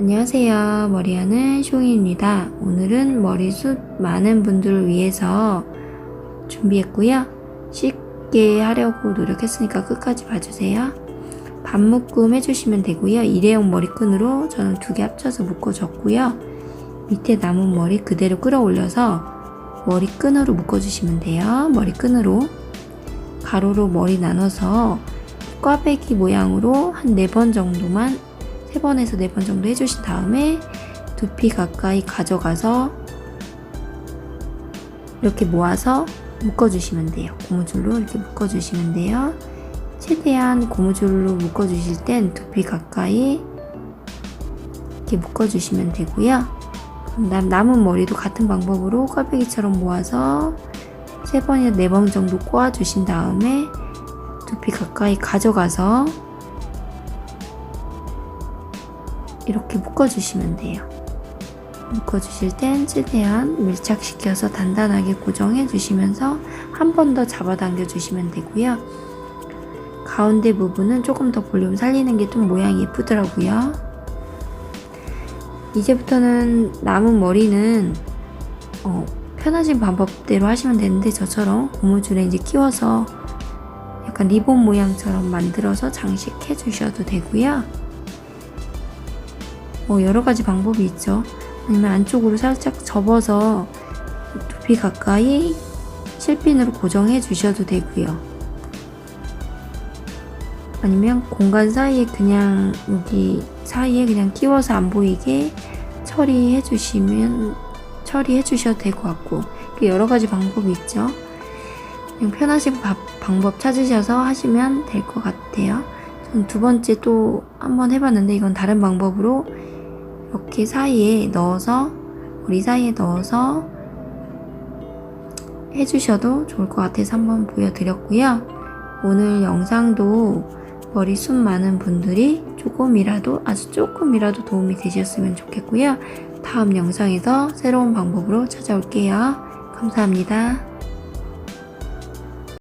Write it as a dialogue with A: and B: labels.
A: 안녕하세요. 머리하는 숑입니다. 오늘은 머리숱 많은 분들을 위해서 준비했고요. 쉽게 하려고 노력했으니까 끝까지 봐주세요. 반 묶음 해주시면 되고요. 일회용 머리끈으로 저는 두 개 합쳐서 묶어줬고요. 밑에 남은 머리 그대로 끌어올려서 머리끈으로 묶어주시면 돼요. 머리끈으로 가로로 머리 나눠서 꽈배기 모양으로 한 네 번 정도만 세 번에서 네번 정도 해주신 다음에 두피 가까이 가져가서 이렇게 모아서 묶어주시면 돼요. 고무줄로 이렇게 묶어주시면 돼요. 최대한 고무줄로 묶어주실 땐 두피 가까이 이렇게 묶어주시면 되고요. 남, 남은 머리도 같은 방법으로 꽈배기처럼 모아서 세 번이나 네번 정도 꼬아주신 다음에 두피 가까이 가져가서 이렇게 묶어주시면 돼요. 묶어주실 땐 최대한 밀착시켜서 단단하게 고정해 주시면서 한 번 더 잡아당겨 주시면 되고요. 가운데 부분은 조금 더 볼륨 살리는 게 좀 모양이 예쁘더라고요. 이제부터는 남은 머리는 어, 편하신 방법대로 하시면 되는데 저처럼 고무줄에 이제 끼워서 약간 리본 모양처럼 만들어서 장식해 주셔도 되고요. 뭐 여러 가지 방법이 있죠. 아니면 안쪽으로 살짝 접어서 두피 가까이 실핀으로 고정해 주셔도 되고요. 아니면 공간 사이에 그냥 여기 사이에 그냥 끼워서 안 보이게 처리해 주시면 처리해 주셔도 될 것 같고 여러 가지 방법이 있죠. 그냥 편하신 바- 방법 찾으셔서 하시면 될 것 같아요. 전 두 번째 또 한번 해봤는데 이건 다른 방법으로 이렇게 사이에 넣어서 머리 사이에 넣어서 해주셔도 좋을 것 같아서 한번 보여드렸고요. 오늘 영상도 머리숱 많은 분들이 조금이라도 아주 조금이라도 도움이 되셨으면 좋겠고요. 다음 영상에서 새로운 방법으로 찾아올게요. 감사합니다.